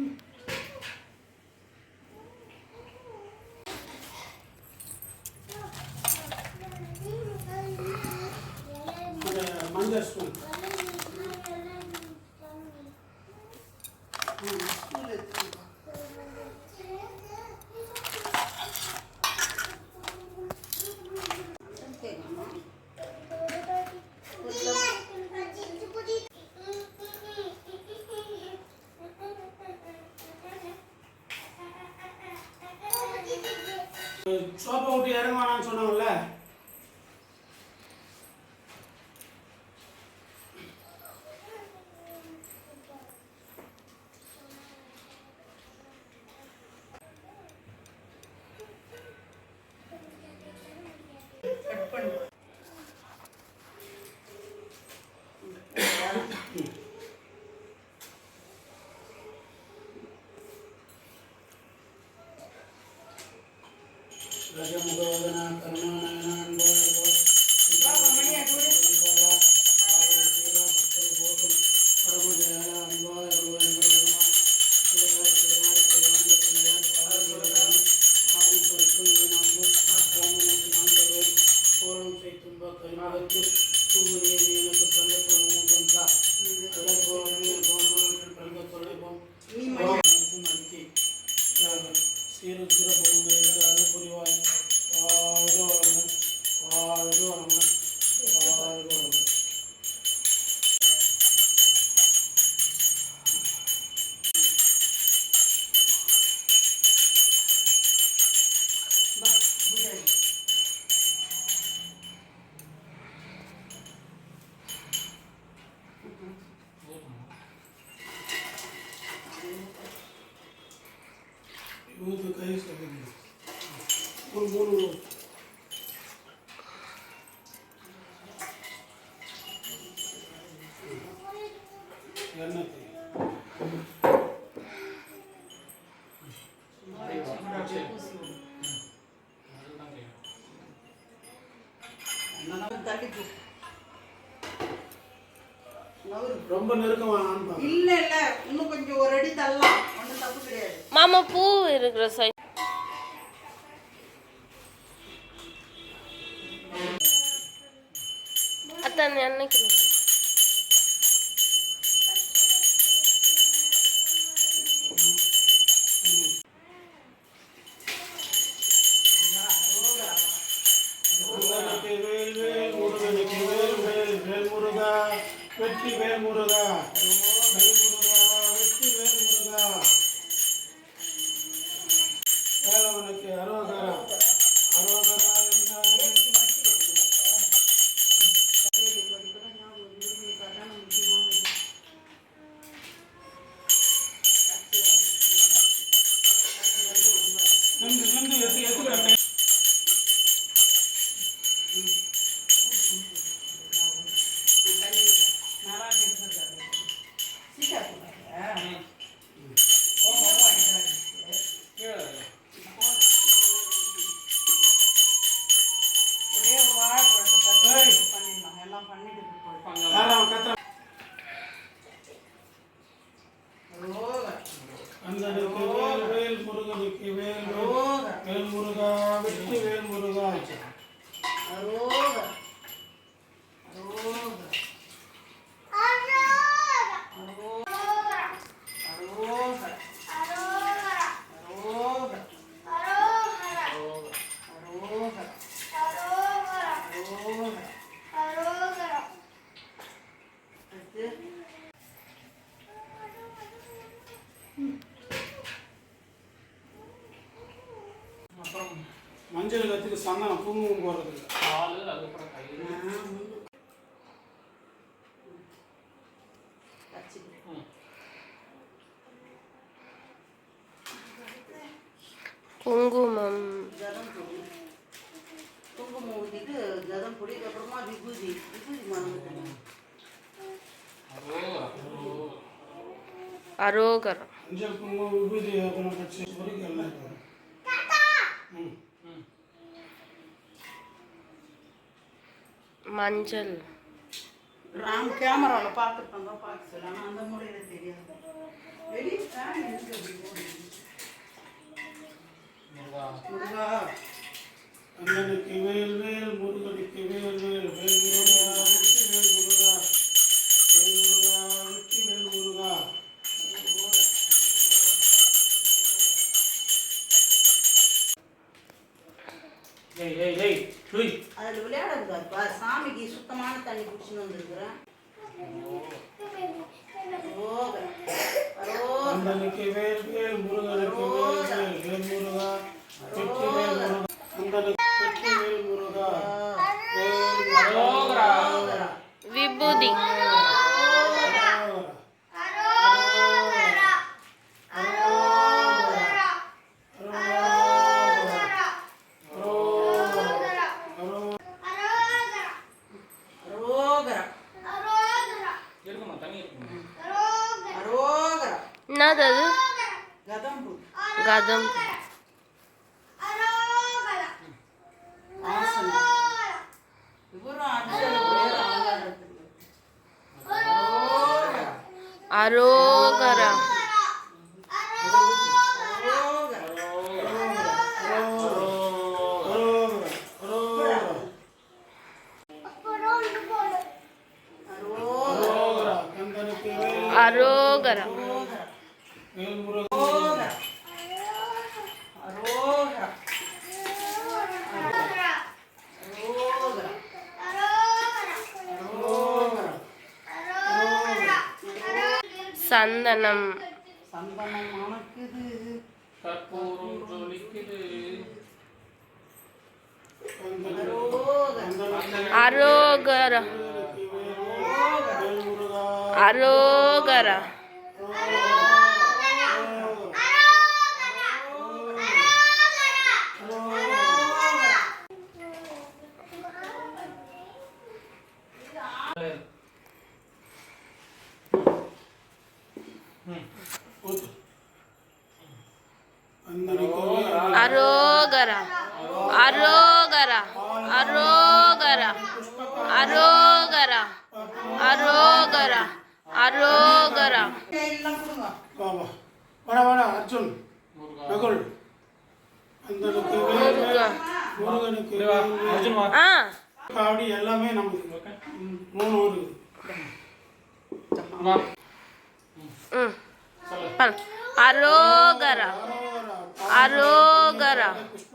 হুম రజముగోదన కర్మాణ ரொம்ப இல்ல இல்ல இன்னும் கொஞ்சம் ஒரு அடி தள்ளலாம் ஒன்றும் தப்பு கிடையாது மாமா பூ இருக்கிற சைஸ் அத்தான் என்னைக்கு வெற்றி மேல் Juan சந்தனம் குங்குமம் போடுறதுக்கு பால் அதுக்கப்புறம் கயிறு. குங்குமம். ஜதம் பொடி. குங்குமம் ஊற்றிட்டு ஜதம் பொடி அப்புறமா விபூதி. விபூதி மரம் அரோகரம் விபூதி அப்புறம் பொடிக்கெல்லாம் ம். மஞ்சள். ராம் கேமராவில் பார்த்துருக்கோம் பார்த்து சொல்ல அந்த முறையில் தெரியாது. வெளியே ஃபேன் இருக்கு முருகா. முருகா. முருகனுக்கு வேல் வேல் முருகனுக்கு வேல். అందరికి వేల్ వేల్ మురుగలకి వేల్ వేల్ কাদম சந்தனம். சந்தனம் மணக்குது கற்பூரம் ஜொலிக்குது. அரோகரா. அரோகரா. அரோகரா அரோகரா அரோகரா அரோகரா. அர்ஜுன் நகுல் அரோகரா அரோகரா புஷ்ப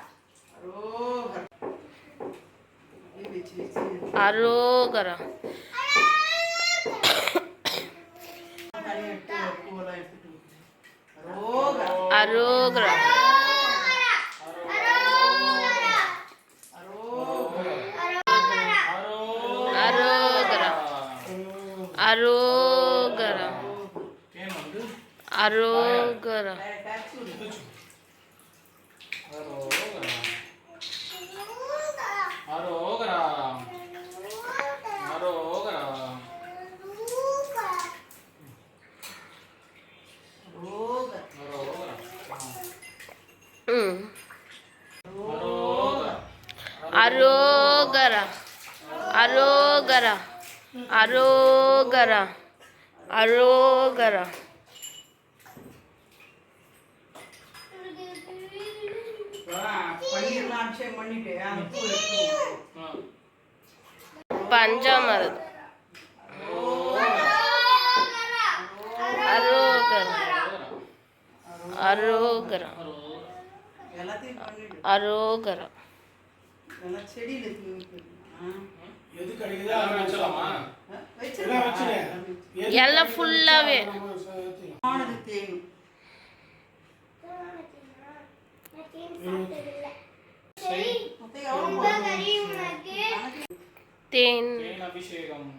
आरोग्य आरोग्य आरोग्य आरोग्य అరోగర అరోగర అరోగర అరోగర பஞ்சாமரது அரோகரம் அரோகரம் அரோகரம் அரோகரா எல்லாம் செடியில். எது கிடைக்குதோ அதை. வச்சுடு. எல்லாம் சேர்த்துக்கலாம். ஆனது தேன். தேன். அபிஷேகம்.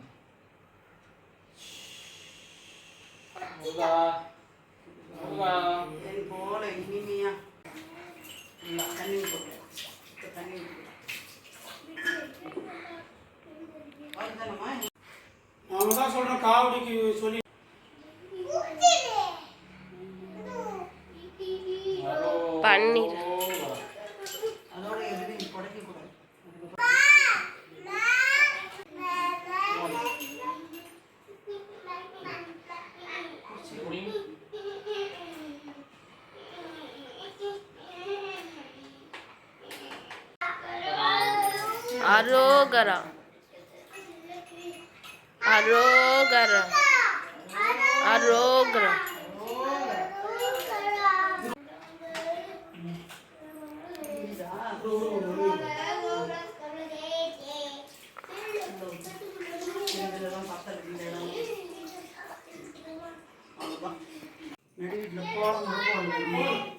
போல இனிமையா. தண்ணி தண்ணி ஊற்ற தான் காவடிக்கு சொல்லி பன்னீர். அரோகரா. Arogara. Arogara. நடுவில் போகணும்